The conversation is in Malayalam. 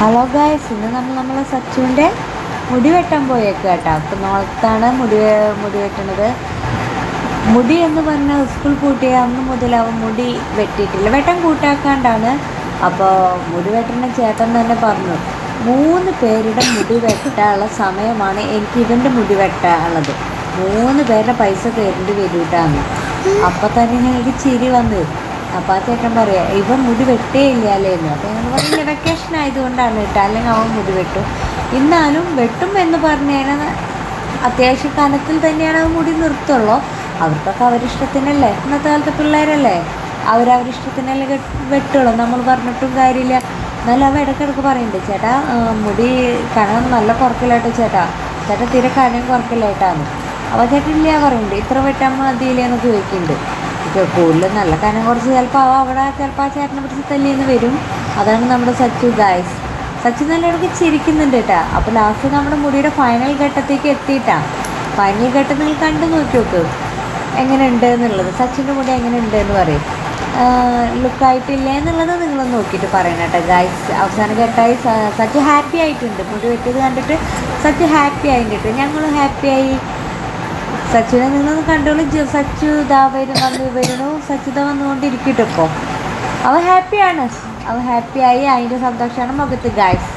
ഹലോ ഗായ്സ് ഇന്ന് നമ്മൾ നമ്മളെ സച്ചുവിന്റെ മുടി വെട്ടാൻ പോയേക്ക് കേട്ടോ. അപ്പം നോളത്താണ് മുടി മുടി വെട്ടണത്. മുടി എന്ന് പറഞ്ഞാൽ സ്കൂൾ പൂട്ടിയ അന്ന് മുതൽ അവൻ മുടി വെട്ടിയിട്ടില്ല. വെട്ടം കൂട്ടാക്കാണ്ടാണ് അപ്പോൾ മുടി വെട്ടണ ചേട്ടൻ തന്നെ പറഞ്ഞു മൂന്ന് പേരുടെ മുടി വെട്ടാനുള്ള സമയമാണ് എനിക്ക് ഇവന്റെ മുടി വെട്ടാനുള്ളത്. മൂന്ന് പേരുടെ പൈസ തരേണ്ടി വരൂട്ടാന്ന്. അപ്പം തന്നെ എനിക്ക് ചിരി വന്ന്. അപ്പോൾ ആ ചേട്ടൻ പറയാം ഇവൻ മുടി വെട്ടേ ഇല്ലാലേ എന്ന്. അപ്പോൾ ഞങ്ങൾ പറഞ്ഞ വെക്കേഷൻ ആയതുകൊണ്ടാണ് കേട്ടോ അല്ലെങ്കിൽ അവൻ മുടി വെട്ടും. എന്നാലും വെട്ടും എന്ന് പറഞ്ഞാൽ അത്യാവശ്യ കനത്തിൽ തന്നെയാണ് അവൻ മുടി നിർത്തുള്ളൂ. അവർക്കൊക്കെ അവരിഷ്ടത്തിനല്ലേ? ഇന്നത്തെ കാലത്തെ പിള്ളേരല്ലേ? അവരവരിഷ്ടത്തിനല്ലേ വെട്ടുള്ളൂ. നമ്മൾ പറഞ്ഞിട്ടും കാര്യമില്ല. എന്നാലും അവ ഇടയ്ക്കിടയ്ക്ക് പറയുന്നുണ്ട് ചേട്ടാ മുടി കനം നല്ല കുറക്കില്ലാട്ടോ ചേട്ടാ. ചേട്ടാ തീരെ കനം കുറക്കില്ലായിട്ടാന്ന് അപ്പോൾ ചേട്ടൻ ഇല്ല പറയുന്നുണ്ട് ഇത്ര വെട്ടാൻ മതിയില്ലേ? എന്ന് ചോദിക്കുന്നുണ്ട് കൂടുതൽ നല്ല കാര്യം കുറച്ച് ചിലപ്പോൾ അവ അവിടെ ചിലപ്പോൾ ആ ചേട്ടനെ പിടിച്ച് തല്ലിയെന്ന് വരും. അതാണ് നമ്മുടെ സച്ചു ഗായ്സ് സച്ചു നല്ല ഇടയ്ക്ക് ചിരിക്കുന്നുണ്ട് കേട്ടാ. അപ്പോൾ ലാസ്റ്റ് നമ്മുടെ മുടിയുടെ ഫൈനൽ ഘട്ടത്തേക്ക് എത്തിയിട്ടാ. ഫൈനൽ ഘട്ടം നിങ്ങൾ കണ്ടു നോക്കി നോക്ക്. എങ്ങനെയുണ്ട് എന്നുള്ളത്. സച്ചിന്റെ മുടി എങ്ങനെ ഉണ്ട് എന്ന് പറയും. ലുക്കായിട്ടില്ല എന്നുള്ളത് നിങ്ങൾ നോക്കിയിട്ട് പറയണം കേട്ടോ ഗായ്സ് അവസാന ഘട്ടമായി സച്ചു ഹാപ്പി ആയിട്ടുണ്ട്. മുടി വെട്ടിയത് കണ്ടിട്ട് സച്ചു ഹാപ്പി ആയിട്ടുണ്ട്. ഞങ്ങളും ഹാപ്പിയായി സച്ചുവിനെ നിന്നൊന്ന് കണ്ടോളൂ സച്ചു ഇതാ വരും വന്ന് വരുന്നു. സച്ചു ഇതാ വന്നുകൊണ്ടിരിക്കട്ടെ ഇപ്പോൾ അവ ഹാപ്പിയാണ് അവൻ ഹാപ്പിയായി അതിന്റെ സന്തോഷമാണ് മുഖത്ത് ഗായ്സ്